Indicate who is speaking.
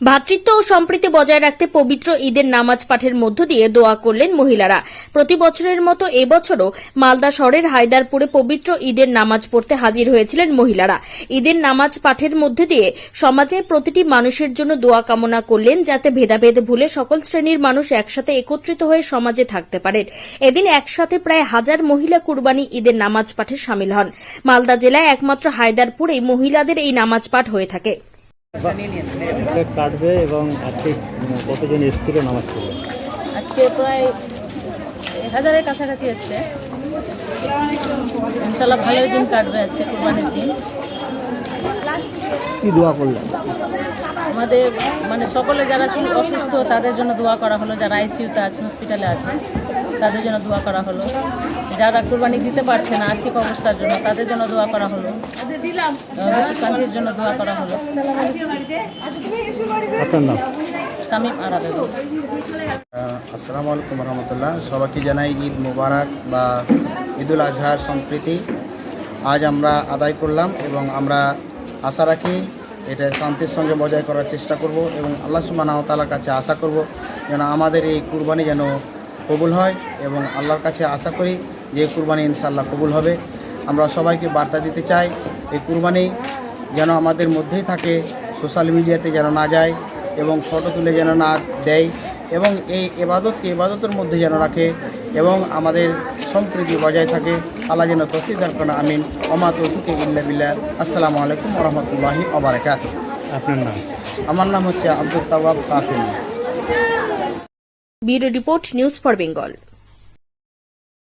Speaker 1: ভ্রাতৃত্ব ও সম্প্রীতি বজায় রাখতে পবিত্র ঈদের নামাজ পাঠের মধ্য দিয়ে দোয়া করলেন মহিলারা। প্রতি বছরের মতো এবছরও মালদা শহরের হায়দারপুরে পবিত্র ঈদের নামাজ পড়তে হাজির হয়েছিলেন মহিলারা। ঈদের নামাজ পাঠের মধ্য দিয়ে সমাজের প্রতিটি মানুষের জন্য দোয়া কামনা করলেন যাতে ভেদাভেদ ভুলে সকল শ্রেণির মানুষ একসাথে একত্রিত হয়ে সমাজে থাকতে পারেন। এদিন একসাথে প্রায় হাজার মহিলা কুরবানি ঈদের নামাজ পাঠে সামিল হন। মালদা জেলায় একমাত্র হায়দারপুরে মহিলাদের এই নামাজ পাঠ হয়ে থাকে।
Speaker 2: কাটবে এবং আজকে কতজন এসেছিল নামাজ পড়বে
Speaker 3: আজকে প্রায় হাজারের কাছাকাছি এসছে। ইনশাল্লাহ ভালোই দিন কাটবে আজকে কোরবানির দিন।
Speaker 2: কি দোয়া করলেন?
Speaker 3: আমাদের মানে সকলে যারা অসুস্থ তাদের জন্য দোয়া করা হলো। যারা আইসিইউতে আছে হসপিটালে আছে তাদের জন্য দোয়া করা হলো। যারা কোরবানি দিতে পারছে না আর্থিক অবস্থার জন্য তাদের জন্য দোয়া করা হলো। শান্তির জন্য দোয়া করা হলো।
Speaker 2: আপনার নাম?
Speaker 3: সামিম আরা বেগম
Speaker 4: আসসালামু আলাইকুম রহমতুল্লাহ। সবাইকে জানাই ঈদ মুবারক বা ঈদুল আজহার সম্প্রীতি। আজ আমরা আদায় করলাম এবং আমরা আশা রাখি এটা শান্তির সঙ্গে বজায় করার চেষ্টা করব এবং আল্লাহ সুবহানাহু ওয়া কাছে আশা করব যেন আমাদের এই কুরবানি যেন কবুল হয় এবং আল্লাহর কাছে আশা করি যে কুরবানি ইনশাল্লাহ কবুল হবে। আমরা সবাইকে বার্তা দিতে চাই এই কুরবানি যেন আমাদের মধ্যেই থাকে সোশ্যাল মিডিয়াতে যেন না যায় এবং ফটো তুলে যেন না দেয় এবং এই এবাদতকে এবাদতের মধ্যে যেন রাখে এবং আমাদের সম্প্রীতি বজায় থাকে। আল্লাহ যেন তফিক দান করেন আমিন। অমা তৌফিকে ইল্লা বিল্লাহ। আসসালামু আলাইকুম রহমতুল্লাহি ওবরাকাত
Speaker 2: আপনার নাম?
Speaker 4: আমার নাম হচ্ছে Abdul Tawab Kasim.
Speaker 1: Bureau report news for Bengal.